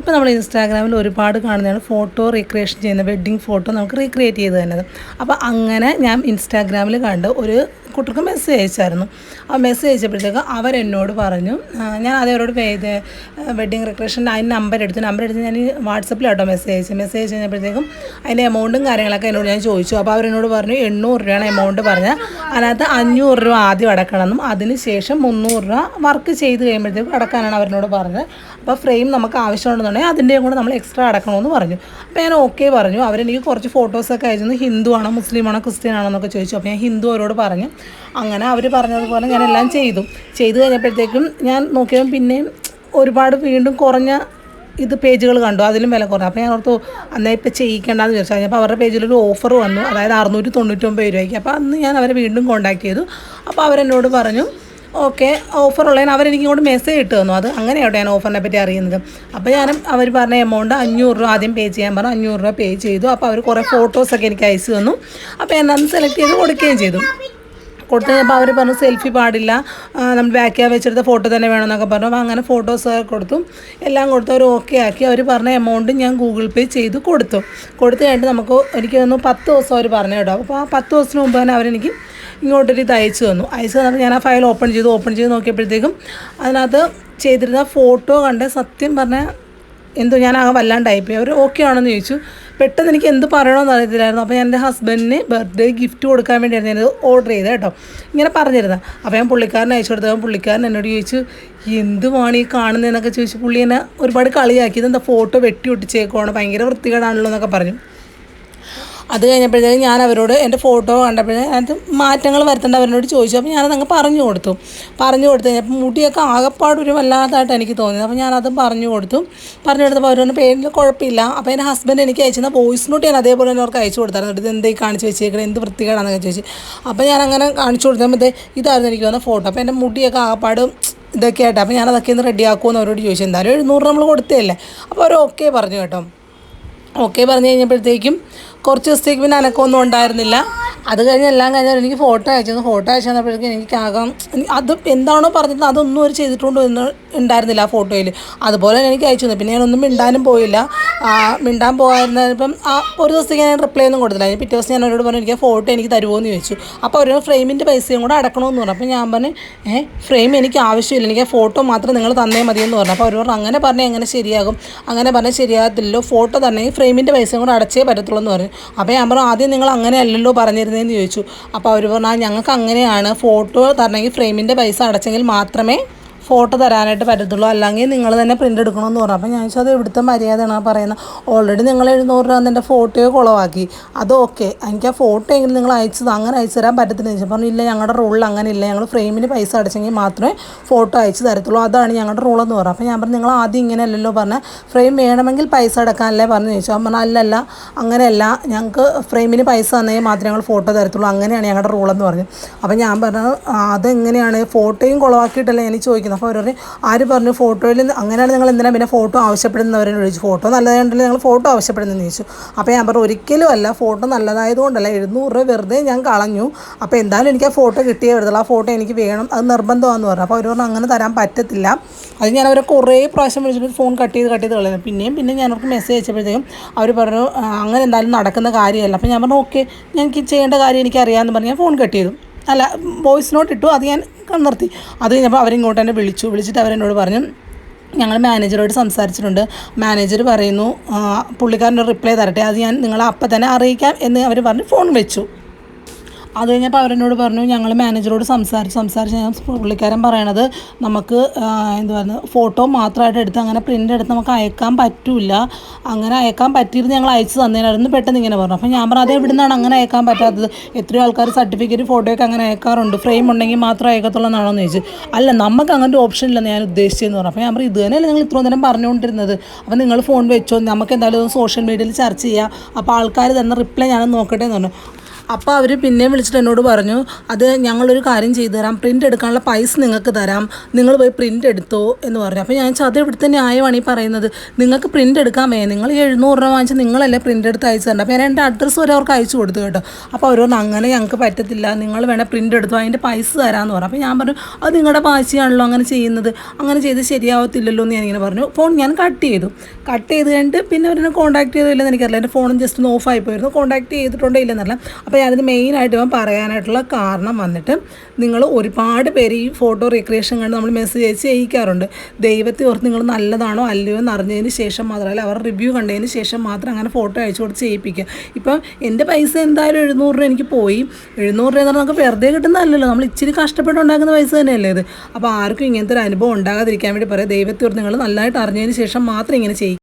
ഇപ്പോൾ നമ്മൾ ഇൻസ്റ്റാഗ്രാമിൽ ഒരുപാട് കാണുന്നതാണ് ഫോട്ടോ റീക്രിയേഷൻ ചെയ്യുന്ന വെഡ്ഡിങ് ഫോട്ടോ നമുക്ക് റീക്രിയേറ്റ് ചെയ്ത് തന്നത് അപ്പോൾ അങ്ങനെ ഞാൻ ഇൻസ്റ്റാഗ്രാമിൽ കണ്ട് ഒരു കുട്ടിക്ക് മെസ്സേജ് അയച്ചായിരുന്നു. ആ മെസ്സേജ് അയച്ചപ്പോഴത്തേക്ക് അവരെന്നോട് പറഞ്ഞു ഞാൻ അതേ അവരോട് പേ ചെയ്ത് വെഡ്ഡിങ് റിക്രേഷന്റെ അതിന് നമ്പർ എടുത്തു. നമ്പർ എടുത്ത് ഞാൻ വാട്സപ്പിലാട്ടോ മെസ്സേജ് അയച്ചു മെസ്സേജ് അയച്ച് കഴിഞ്ഞപ്പോഴത്തേക്കും അതിന്റെ എമൗണ്ടും കാര്യങ്ങളൊക്കെ എന്നോട് ഞാൻ ചോദിച്ചു. അപ്പോൾ അവരെന്നോട് പറഞ്ഞു എണ്ണൂറ് രൂപയാണ് എമൗണ്ട് പറഞ്ഞാൽ അതിനകത്ത് അഞ്ഞൂറ് രൂപ ആദ്യം അടക്കണമെന്നും അതിന് ശേഷം മുന്നൂറ് രൂപ വർക്ക് ചെയ്ത് കഴിയുമ്പോഴത്തേക്കും അടക്കാനാണ് അവരെന്നോട് പറഞ്ഞത്. അപ്പോൾ ഫ്രെയിം നമുക്ക് ആവശ്യമുണ്ടെന്നുണ്ടെങ്കിൽ അതിന്റെയും കൂടെ നമ്മൾ എക്സ്ട്രാ അടക്കണമെന്ന് പറഞ്ഞു. അപ്പോൾ ഞാൻ ഓക്കെ പറഞ്ഞു. അവരെനിക്ക് കുറച്ച് ഫോട്ടോസൊക്കെ അയച്ചു. ഹിന്ദു ആണോ മുസ്ലിം ആണോ ക്രിസ്ത്യൻ ആണോ എന്നൊക്കെ ചോദിച്ചു. അപ്പോൾ ഞാൻ ഹിന്ദു അവരോട് പറഞ്ഞു അങ്ങനെ അവർ പറഞ്ഞതുപോലെ ഞാൻ എല്ലാം ചെയ്തു. ചെയ്തു കഴിഞ്ഞപ്പോഴത്തേക്കും ഞാൻ നോക്കിയപ്പോൾ പിന്നെയും ഒരുപാട് വീണ്ടും കുറഞ്ഞ ഇത് പേജുകൾ കണ്ടു. അതിലും വില കുറഞ്ഞു. അപ്പോൾ ഞാൻ ഓർത്തു അന്നേ ഇപ്പോൾ ചെയ്യിക്കേണ്ടെന്ന് വിചാരിച്ചു. കഴിഞ്ഞപ്പോൾ അവരുടെ പേജിലൊരു ഓഫർ വന്നു. അതായത് അറുന്നൂറ്റി തൊണ്ണൂറ്റൊമ്പത് രൂപയ്ക്ക്. അപ്പോൾ അന്ന് ഞാൻ അവരെ വീണ്ടും കോൺടാക്ട് ചെയ്തു. അപ്പോൾ അവരെന്നോട് പറഞ്ഞു ഓക്കെ ഓഫർ ഉള്ളതിന് അവരെനിക്ക് ഇങ്ങോട്ട് മെസ്സേജ് ഇട്ട് തന്നു. അത് അങ്ങനെയാട്ടോ ഞാൻ ഓഫറിനെ പറ്റി അറിയുന്നത്. അപ്പോൾ ഞാൻ അവർ പറഞ്ഞ എമൗണ്ട് അഞ്ഞൂറ് രൂപ ആദ്യം പേ ചെയ്യാൻ പറഞ്ഞു. അഞ്ഞൂറ് രൂപ പേ ചെയ്തു. അപ്പോൾ അവർ കുറേ ഫോട്ടോസൊക്കെ എനിക്ക് അയച്ചു തന്നു. അപ്പോൾ അന്ന് സെലക്ട് ചെയ്ത് കൊടുക്കുകയും ചെയ്തു. കൊടുത്തു കഴിഞ്ഞപ്പോൾ അവർ പറഞ്ഞു സെൽഫി പാടില്ല. നമ്മൾ ബാക്കിയാ ക്യാം വെച്ചെടുത്ത ഫോട്ടോ തന്നെ വേണമെന്നൊക്കെ പറഞ്ഞു. അപ്പോൾ അങ്ങനെ ഫോട്ടോസ് കൊടുത്തു. എല്ലാം കൊടുത്തു അവർ ഓക്കെ ആക്കി. അവർ പറഞ്ഞ എമൗണ്ട് ഞാൻ ഗൂഗിൾ പേ ചെയ്ത് കൊടുത്തു. കൊടുത്തു കഴിഞ്ഞിട്ട് നമുക്ക് എനിക്ക് തോന്നുന്നു പത്ത് ദിവസം അവർ പറഞ്ഞു കേട്ടോ. അപ്പോൾ ആ പത്ത് ദിവസത്തിന് മുമ്പ് തന്നെ അവരെനിക്ക് ഇങ്ങോട്ടൊരു ഇത് അയച്ചു തന്നു. അയച്ചു തന്നപ്പോൾ ഞാൻ ആ ഫയൽ ഓപ്പൺ ചെയ്തു. ഓപ്പൺ ചെയ്ത് നോക്കിയപ്പോഴത്തേക്കും അതിനകത്ത് ചെയ്തിരുന്ന ഫോട്ടോ കണ്ട് സത്യം പറഞ്ഞാൽ എന്തോ ഞാൻ ആകെ വല്ലാണ്ടായിപ്പോയി. അവർ ഓക്കെ ആണെന്ന് ചോദിച്ചു. പെട്ടെന്ന് എനിക്ക് എന്ത് പറയണമെന്ന് അറിയത്തില്ലായിരുന്നു. അപ്പോൾ ഞാൻ എന്റെ ഹസ്ബൻഡിന് ബർത്ത്ഡേ ഗിഫ്റ്റ് കൊടുക്കാൻ വേണ്ടിയായിരുന്നു ഞാനത് ഓർഡർ ചെയ്തത് കേട്ടോ. ഇങ്ങനെ പറഞ്ഞിരുന്നത് അപ്പോൾ ഞാൻ പുള്ളിക്കാരൻ അയച്ചു കൊടുത്തപ്പോൾ പുള്ളിക്കാരൻ എന്നോട് ചോദിച്ചു എന്തുമാണ് ഈ കാണുന്നതെന്നൊക്കെ ചോദിച്ചു. പുള്ളി എന്നെ ഒരുപാട് കളിയാക്കി. ഇതെന്താ ഫോട്ടോ വെട്ടി ഒട്ടിച്ചേക്കുവാണ് ഭയങ്കര വൃത്തികേടാണല്ലോ എന്നൊക്കെ പറഞ്ഞു. അത് കഴിഞ്ഞപ്പോഴത്തേക്കും ഞാൻ അവരോട് എന്റെ ഫോട്ടോ കണ്ടപ്പോഴേ അതിനകത്ത് മാറ്റങ്ങൾ വരുത്തേണ്ട അവരോട് ചോദിച്ചു. അപ്പോൾ ഞാനത് അങ്ങ് പറഞ്ഞു കൊടുത്തു. പറഞ്ഞു കൊടുത്തു കഴിഞ്ഞപ്പോൾ മുടിയൊക്കെ ആകെപ്പാട് ഒരു വല്ലാതായിട്ട് എനിക്ക് തോന്നിയത്. അപ്പോൾ ഞാനത് പറഞ്ഞു കൊടുത്തു. പറഞ്ഞു കൊടുത്തപ്പോൾ അവരോട് പേരിൽ കുഴപ്പമില്ല. അപ്പോൾ എന്റെ ഹസ്ബൻഡ് എനിക്ക് അയച്ചിരുന്ന വോയിസ് നോട്ട് ഞാൻ അതേപോലെ തന്നെ അവർക്ക് അയച്ചു കൊടുത്തായിരുന്നു. ഇത് എന്തേ കാണിച്ച് വെച്ചേക്കണേ? എന്ത് വൃത്തികേടാണെന്നൊക്കെ ചോദിച്ചു. അപ്പോൾ ഞാൻ അങ്ങനെ കാണിച്ചു കൊടുത്തപ്പോൾ ഇതായിരുന്നു എനിക്ക് വന്ന ഫോട്ടോ അപ്പോൾ എന്റെ മുടിയൊക്കെ ആകെപ്പാട് ഇതൊക്കെ ആയിട്ട്. അപ്പോൾ ഞാനതൊക്കെ ഒന്ന് റെഡിയാക്കുമെന്ന് അവരോട് ചോദിച്ചു. എന്തായാലും എഴുന്നൂറ് നമ്മൾ കൊടുത്തതല്ലേ? അപ്പോൾ അവർ ഓക്കെ പറഞ്ഞു കേട്ടോ. ഓക്കെ പറഞ്ഞു കഴിഞ്ഞപ്പോഴത്തേക്കും കുറച്ച് ദിവസത്തേക്ക് പിന്നെ അനക്കമൊന്നും ഉണ്ടായിരുന്നില്ല. അത് കഴിഞ്ഞ് എല്ലാം കഴിഞ്ഞാൽ എനിക്ക് ഫോട്ടോ അയച്ചു ഫോട്ടോ അയച്ചു തന്നപ്പോഴേക്കും എനിക്ക് ആകാം അത് എന്താണോ പറഞ്ഞിട്ട് അതൊന്നും ഒരു ചെയ്തിട്ടുണ്ടോ എന്ന് ഉണ്ടായിരുന്നില്ല ആ ഫോട്ടോയിൽ. അതുപോലെ തന്നെ എനിക്ക് അയച്ചു തന്നു. പിന്നെ ഞാനൊന്നും മിണ്ടാനും പോയില്ല. ആ, മിണ്ടാൻ പോകാതിരുന്നപ്പം ആ ഒരു ദിവസത്തേക്ക് ഞാൻ റിപ്ലൈ ഒന്നും കൊടുത്തില്ല. അതിന് പിറ്റേ ദിവസം ഞാൻ അവരോട് പറഞ്ഞു എനിക്ക് ഫോട്ടോ എനിക്ക് തരുമോ എന്ന് ചോദിച്ചു അപ്പോൾ അവരോട് ഫ്രെയിമിന്റെ പൈസയും കൂടെ അടക്കണമെന്ന് പറഞ്ഞു. അപ്പോൾ ഞാൻ പറഞ്ഞു ഏഹ് ഫ്രെയിം എനിക്ക് ആവശ്യമില്ല. എനിക്ക് ആ ഫോട്ടോ മാത്രം നിങ്ങൾ തന്നേ മതിയെന്ന് പറഞ്ഞു. അപ്പോൾ അവരോട് അങ്ങനെ പറഞ്ഞാൽ എങ്ങനെ ശരിയാകും? അങ്ങനെ പറഞ്ഞാൽ ശരിയാകത്തില്ലല്ലോ. ഫോട്ടോ തന്നെ ഫ്രെയിമിന്റെ പൈസയും കൂടെ അടച്ചേ പറ്റത്തുള്ളൂ എന്ന് പറഞ്ഞു. അപ്പോൾ ഞാൻ പറഞ്ഞു ആദ്യം നിങ്ങൾ അങ്ങനെ അങ്ങനെയല്ലല്ലോ പറഞ്ഞിരുന്നതെന്ന് ചോദിച്ചു. അപ്പോൾ അവർ പറഞ്ഞു ഞങ്ങൾക്ക് അങ്ങനെയാണ്. ഫോട്ടോ തരണമെങ്കിൽ ഫ്രെയിമിന്റെ പൈസ അടച്ചെങ്കിൽ മാത്രമേ ഫോട്ടോ തരാനായിട്ട് പറ്റത്തുള്ളൂ. അല്ലെങ്കിൽ നിങ്ങൾ തന്നെ പ്രിന്റ് എടുക്കണമെന്ന് പറഞ്ഞു. അപ്പോൾ ഞാൻ ചോദിച്ചാൽ അത് ഇവിടുത്തെ മര്യാദയാണ്? ആ പറയുന്നത് ഓൾറെഡി നിങ്ങൾ എഴുന്നൂറ് രൂപ എന്റെ ഫോട്ടോയോ കുളവാക്കി. അത് ഓക്കെ എനിക്ക് ആ ഫോട്ടോ എങ്കിലും നിങ്ങൾ അയച്ചത് അങ്ങനെ അയച്ചു തരാൻ പറ്റത്തില്ല. ചോദിച്ചു പറഞ്ഞു ഇല്ല ഞങ്ങളുടെ റൂളിൽ അങ്ങനെ ഇല്ല. ഞങ്ങൾ ഫ്രെയിമിന് പൈസ അടച്ചെങ്കിൽ മാത്രമേ ഫോട്ടോ അയച്ചു തരത്തുള്ളൂ. അതാണ് ഞങ്ങളുടെ റൂൾ എന്ന് പറഞ്ഞു. അപ്പോൾ ഞാൻ പറഞ്ഞു നിങ്ങൾ ആദ്യം ഇങ്ങനെ അല്ലല്ലോ പറഞ്ഞാൽ ഫ്രെയിം വേണമെങ്കിൽ പൈസ അടക്കാനല്ലേ പറഞ്ഞു ചോദിച്ചു. അപ്പം പറഞ്ഞാൽ അല്ലല്ല അങ്ങനെയല്ല. ഞങ്ങൾക്ക് ഫ്രെയിമിന് പൈസ തന്നെങ്കിൽ മാത്രമേ ഞങ്ങൾ ഫോട്ടോ തരത്തുള്ളൂ. അങ്ങനെയാണ് ഞങ്ങളുടെ റൂളെന്ന് പറഞ്ഞു. അപ്പോൾ ഞാൻ പറഞ്ഞു "ആ, അതെങ്ങനെയാണ് ഫോട്ടോയും കുളവാക്കിയിട്ടല്ലേ? എനിക്ക് ചോദിക്കുന്നത്. അപ്പോൾ അവർ ആര് പറഞ്ഞു ഫോട്ടോയിൽ അങ്ങനെയാണ് നിങ്ങൾ എന്തിനാണ് പിന്നെ ഫോട്ടോ ആവശ്യപ്പെടുന്നവരെ ചോദിച്ചു ഫോട്ടോ നല്ലതായതുകൊണ്ടല്ലേ ഞങ്ങൾ ഫോട്ടോ ആവശ്യപ്പെടുന്നതെന്ന് ചോദിച്ചു. അപ്പോൾ ഞാൻ പറഞ്ഞു ഒരിക്കലും അല്ല ഫോട്ടോ നല്ലതായതുകൊണ്ടല്ല എഴുന്നൂറ് രൂപ വെറുതെ ഞാൻ കളഞ്ഞു. അപ്പോൾ എന്തായാലും എനിക്ക് ആ ഫോട്ടോ കിട്ടിയേ വരുത്തുള്ളൂ ആ ഫോട്ടോ എനിക്ക് വേണം അത് നിർബന്ധമാണെന്ന് പറഞ്ഞു. അപ്പോൾ അവർ പറഞ്ഞു അങ്ങനെ തരാൻ പറ്റത്തില്ല. അത് ഞാൻ അവരെ കുറേ പ്രാവശ്യം വിളിച്ചിട്ട് ഫോൺ കട്ട് ചെയ്ത് കട്ട് ചെയ്ത് കളയുന്നു. പിന്നെയും പിന്നെ ഞാൻ അവർക്ക് മെസ്സേജ് അയച്ചപ്പോഴത്തേക്കും അവർ പറഞ്ഞു "ആ, അങ്ങനെ എന്തായാലും നടക്കുന്ന കാര്യമല്ല. അപ്പോൾ ഞാൻ പറഞ്ഞു ഓക്കെ എനിക്ക് ചെയ്യേണ്ട കാര്യം എനിക്കറിയാമെന്ന് പറഞ്ഞ് ഞാൻ ഫോൺ കട്ട് ചെയ്തു. അല്ല വോയിസ് നോട്ട് ഇട്ടു അത് ഞാൻ നിർത്തി. അത് കഴിഞ്ഞപ്പോൾ അവരിങ്ങോട്ട് തന്നെ വിളിച്ചു. വിളിച്ചിട്ട് അവരെന്നോട് പറഞ്ഞു ഞങ്ങൾ മാനേജറോട് സംസാരിച്ചിട്ടുണ്ട്. മാനേജർ പറയുന്നു പുള്ളിക്കാരന്റെ റിപ്ലൈ തരട്ടെ. അത് ഞാൻ നിങ്ങളെ അപ്പം തന്നെ അറിയിക്കാം എന്ന് അവർ പറഞ്ഞ് ഫോൺ വെച്ചു. അത് കഴിഞ്ഞപ്പോൾ അവരെന്നോട് പറഞ്ഞു ഞങ്ങൾ മാനേജറോട് സംസാരിച്ച് സംസാരിച്ച് ഞാൻ പുള്ളിക്കാരൻ പറയണത് നമുക്ക് എന്ത് പറയുന്നത് ഫോട്ടോ മാത്രമായിട്ട് എടുത്ത് അങ്ങനെ പ്രിന്റ് എടുത്ത് നമുക്ക് അയക്കാൻ പറ്റില്ല അങ്ങനെ അയക്കാൻ പറ്റിയിരുന്ന് ഞങ്ങൾ അയച്ചു തന്നേനായിരുന്നു പെട്ടെന്ന് ഇങ്ങനെ പറഞ്ഞു. അപ്പോൾ ഞാൻ പറഞ്ഞു അത് എവിടെ നിന്നാണ് അങ്ങനെ അയക്കാൻ പറ്റാത്തത്? എത്രയോ ആൾക്കാർ സർട്ടിഫിക്കറ്റ് ഫോട്ടോയൊക്കെ അങ്ങനെ അയക്കാറുണ്ട്. ഫ്രെയിം ഉണ്ടെങ്കിൽ മാത്രം അയക്കത്തുള്ളൂ എന്ന് ചോദിച്ചു. അല്ല നമുക്ക് അങ്ങനെ ഒരു ഓപ്ഷൻ ഇല്ലെന്ന് ഞാൻ ഉദ്ദേശിച്ചെന്ന് പറഞ്ഞു. അപ്പോൾ ഞാൻ പറഞ്ഞു ഇത് തന്നെയല്ലേ നിങ്ങൾ ഇത്രയും നേരം പറഞ്ഞുകൊണ്ടിരുന്നത്? അപ്പോൾ നിങ്ങൾ ഫോൺ വെച്ചോ? നമുക്ക് എന്തായാലും സോഷ്യൽ മീഡിയയിൽ ചർച്ച ചെയ്യാം. അപ്പോൾ ആൾക്കാർ തന്നെ റിപ്ലൈ ഞാൻ നോക്കട്ടെ എന്ന് പറഞ്ഞു. അപ്പോൾ അവർ പിന്നെയും വിളിച്ചിട്ട് എന്നോട് പറഞ്ഞു അത് ഞങ്ങളൊരു കാര്യം ചെയ്തു തരാം. പ്രിന്റ് എടുക്കാനുള്ള പൈസ നിങ്ങൾക്ക് തരാം. നിങ്ങൾ പോയി പ്രിന്റ് എടുത്തോ എന്ന് പറഞ്ഞു. അപ്പോൾ ഞാൻ അത് ഇവിടുത്തെ ന്യായമാണ് ഈ പറയുന്നത്. നിങ്ങൾക്ക് പ്രിന്റ് എടുക്കാമേ നിങ്ങൾ എഴുന്നൂറ് രൂപ വാങ്ങിച്ച് നിങ്ങളല്ലേ പ്രിന്റ് എടുത്ത് അയച്ചു തരണം അപ്പോൾ ഞാൻ എന്റെ അഡ്രസ്സ് വരെ അവർക്ക് അയച്ചു കൊടുത്തു കേട്ടോ. അപ്പോൾ അവർ അങ്ങനെ ഞങ്ങൾക്ക് പറ്റത്തില്ല. നിങ്ങൾ വേണേൽ പ്രിന്റ് എടുത്തു. അതിന്റെ പൈസ തരാമെന്ന് പറഞ്ഞു. അപ്പോൾ ഞാൻ പറഞ്ഞു അത് നിങ്ങളുടെ വാശിയാണല്ലോ അങ്ങനെ ചെയ്യുന്നത്. അങ്ങനെ ചെയ്ത് ശരിയാവത്തില്ലല്ലോ എന്ന് ഞാനിങ്ങനെ പറഞ്ഞു. ഫോൺ ഞാൻ കട്ട് ചെയ്തു. കട്ട് ചെയ്ത് കഴിഞ്ഞിട്ട് പിന്നെ അവരെന്നെ കോൺടാക്ട് ചെയ്തില്ലെന്ന് എനിക്കറിയില്ല. എന്റെ ഫോണും ജസ്റ്റ് ഒന്ന് ഓഫ് പോയിരുന്നു. കോൺടാക്ട് ചെയ്തിട്ടുണ്ടോ ഇല്ലെന്നറിയില്ല അപ്പോൾ ഞാനിത് മെയിനായിട്ട് ഇവൻ പറയാനായിട്ടുള്ള കാരണം വന്നിട്ട് നിങ്ങൾ ഒരുപാട് പേര് ഈ ഫോട്ടോ റീക്രിയേഷൻ കണ്ട് നമ്മൾ മെസ്സേജ് അയച്ച് ചെയ്യിക്കാറുണ്ട്. ദൈവത്തെ ഓർത്ത് നിങ്ങൾ നല്ലതാണോ അല്ലയോ എന്ന് അറിഞ്ഞതിന് ശേഷം മാത്രമല്ല അവർ റിവ്യൂ കണ്ടതിന് ശേഷം മാത്രം അങ്ങനെ ഫോട്ടോ അയച്ചു കൊടുത്ത് ചെയ്യിപ്പിക്കുക. ഇപ്പം എന്റെ പൈസ എന്തായാലും എഴുന്നൂറ് രൂപ എനിക്ക് പോയി. എഴുന്നൂറ് രൂപ എന്ന് പറഞ്ഞാൽ നമുക്ക് വെറുതെ കിട്ടുന്നതല്ലല്ലോ. നമ്മൾ ഇച്ചിരി കഷ്ടപ്പെട്ട് ഉണ്ടാക്കുന്ന പൈസ തന്നെയല്ലേ ഇത്. അപ്പോൾ ആർക്കും ഇങ്ങനത്തെ ഒരു അനുഭവം ഉണ്ടാകാതിരിക്കാൻ വേണ്ടി പറയാം. ദൈവത്തെ ഓർത്ത് നിങ്ങൾ നല്ലതായിട്ട് അറിഞ്ഞതിന് ശേഷം മാത്രം ഇങ്ങനെ ചെയ്യും